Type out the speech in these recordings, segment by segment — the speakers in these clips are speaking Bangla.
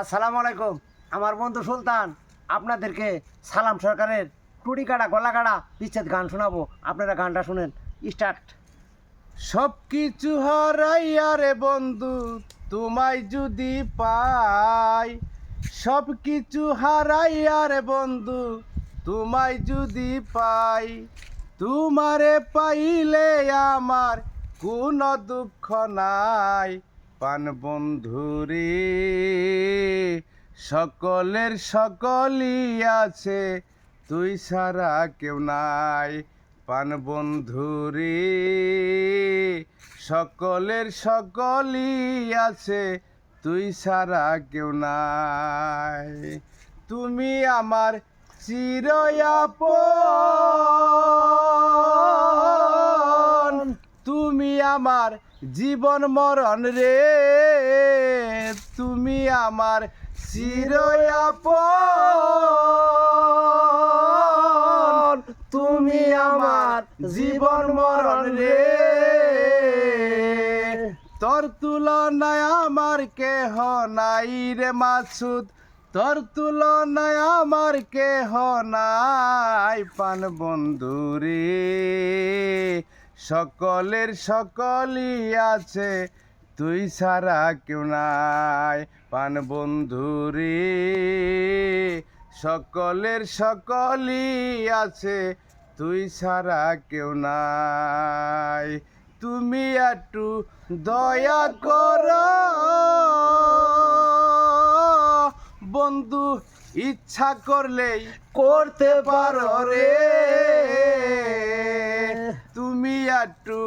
আসসালামু আলাইকুম। আমার বন্ধু সুলতান, আপনাদেরকে সালাম সরকারের টুটি কাটা গলা কাটা বিচ্ছেদ গান শোনাবো। আপনারা গানটা শুনেন। স্টার্ট। সব কিছু হারাইয়া রে বন্ধু, তোমায় যদি পাই সব কিছু হারাইয়া রে বন্ধু, তোমায় যদি পাই, তোমারে পাইলে আমার কোনো দুঃখ নাই। পান বন্ধুরে, সকলের সকলই আছে, তুই ছাড়া কেউ নাই। পান বন্ধুরে, সকলের সকলই আছে, তুই ছাড়া কেউ নাই। তুমি আমার চিরয়াপন আমার জীবন মরণ রে। তুমি আমার চিরয়াপন। তুমি আমার জীবন মরণ রে। তোর তুলনায় আমার কেহ নাই রে মাসুদ তোর তুলনায় আমার কেহ নাই পান বন্ধু রে। সকলের সকলই আছে, তুই ছাড়া কেউ নাই, পান বন্ধু রে সকলের সকলই আছে, তুই ছাড়া কেউ নাই। তুমি একটু দয়া কর। বন্ধু, ইচ্ছা করলেই করতে পারো রে। একটু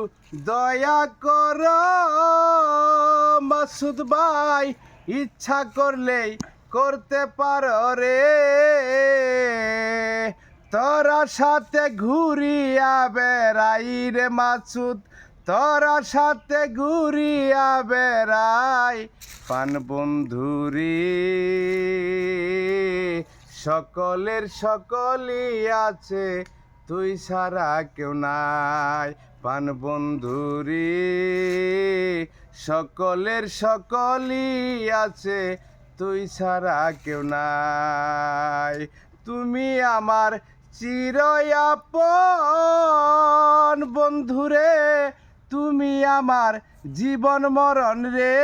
দয়া কর, মাসুদ ভাই, ইচ্ছা করলেই করতে পারো রে। তোরা সাথে ঘুরিয়া বেড়াই রে মাসুদ, তোরা সাথে ঘুরিয়া বেড়াই। পান বন্ধুরি, সকলের সকলই আছে তুই ছাড়া কেউ নাই, পান বন্ধুরি। সকলের সকলই আছে, তুই ছাড়া কেউ নাই। তুমি আমার চিরয়াপন বন্ধুরে তুমি আমার জীবন মরণ রে।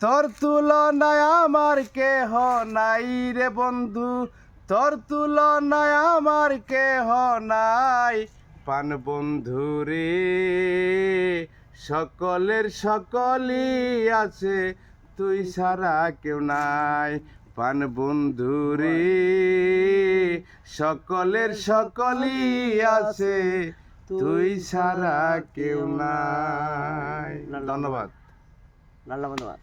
তোর তুলনায় আমার কেহ নাই রে বন্ধু। তোর তুলনায় আমার কেহ নাই। পান বন্ধু রে সকলের সকলই আছে তুই ছাড়া কেউ নাই। পান বন্ধু রে সকলের সকলই আছে তুই ছাড়া কেউ নাই। ধন্যবাদ। বন্ধুবাদ।